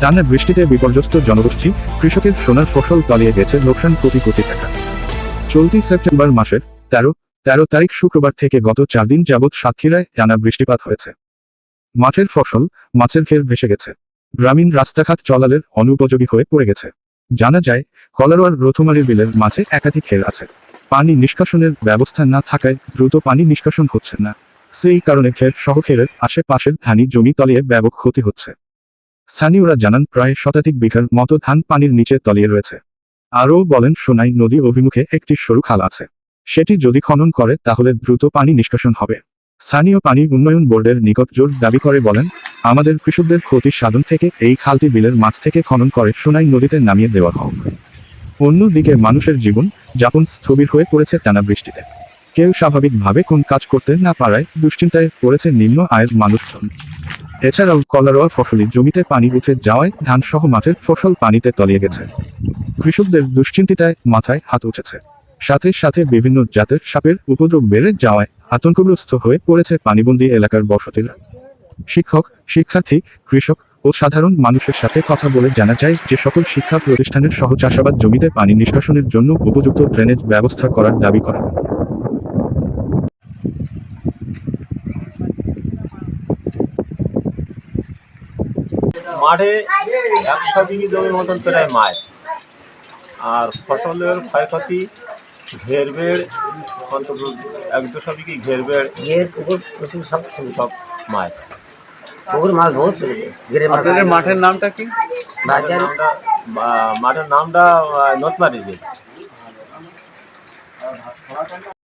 টানা বৃষ্টিতে বিপর্যস্ত জনগোষ্ঠী, কৃষকের সোনার ফসল তলিয়ে গেছে লোকসান কোটি কোটি টাকা। চলতি সেপ্টেম্বর মাসের তেরো তেরো তারিখ শুক্রবার থেকে গত চার দিন যাবৎ সাতক্ষীরায় টানা বৃষ্টিপাত হয়েছে। মাঠের ফসল মাছের ঘের ভেসে গেছে। গ্রামীণ রাস্তাঘাট চলালের অনুপযোগী হয়ে পড়ে গেছে। জানা যায় কলারোয়ার রথমারির বিলের মাঝে একাধিক খের আছে। পানি নিষ্কাশনের ব্যবস্থা না থাকায় দ্রুত পানি নিষ্কাশন হচ্ছে না। সেই কারণে খের সহ খেরের আশেপাশের ধানি জমি তলিয়ে ব্যাপক ক্ষতি হচ্ছে। স্থানীয়রা জানান, প্রায় শতাধিক বিঘার মতো ধান পানির নিচে তলিয়ে রয়েছে। আরও বলেন, সোনাই নদী অভিমুখে একটি সরু খাল আছে। সেটি যদি খনন করে, তাহলে দ্রুত পানি নিষ্কাশন হবে। স্থানীয় পানি উন্নয়ন বোর্ডের নিকট জোর দাবি করে বলেন, আমাদের কৃষকদের ক্ষতি সাধন থেকে এই খালটি বিলের মাছ থেকে খনন করে সোনাই নদীতে নামিয়ে দেওয়া হোক। অন্যদিকে মানুষের জীবন যাপন স্থবির হয়ে পড়েছে টানা বৃষ্টিতে। কেউ স্বাভাবিকভাবে কোন কাজ করতে না পারায় দুশ্চিন্তায় পড়েছে নিম্ন আয়ের মানুষজন। এছাড়াও কলারোয়া ফসলি জমিতে পানি উঠে যাওয়ায় ধান সহ মাঠের ফসল পানিতে তলিয়ে গেছে। কৃষকদের দুশ্চিন্তিতায় মাথায় হাত উঠেছে। সাথে সাথে বিভিন্ন জাতের সাপের উপদ্রব বেড়ে যাওয়ায় আতঙ্কগ্রস্ত হয়ে পড়েছে পানিবন্দী এলাকার বসতিরা। শিক্ষক, শিক্ষার্থী, কৃষক ও সাধারণ মানুষের সাথে কথা বলে জানা যায় যে সকল শিক্ষা প্রতিষ্ঠানের সহ চাষাবাদ জমিতে পানি নিষ্কাশনের জন্য উপযুক্ত ড্রেনেজ ব্যবস্থা করার দাবি করেন। মাঠে একশো বিঘি জমির মতন প্রায় মাছ আর ফসলের ক্ষয়ক্ষতি ঘের বেড় অন্তত এক দুশো বিঘি ঘের বেড় ঘের পুকুর প্রচুর সব সব মাছ পুকুর মাছ বহুত ঘেরে আপনাদের মাঠের নামটা কি? বাজার। নামটা বা- মাঠের নামটা নতমারি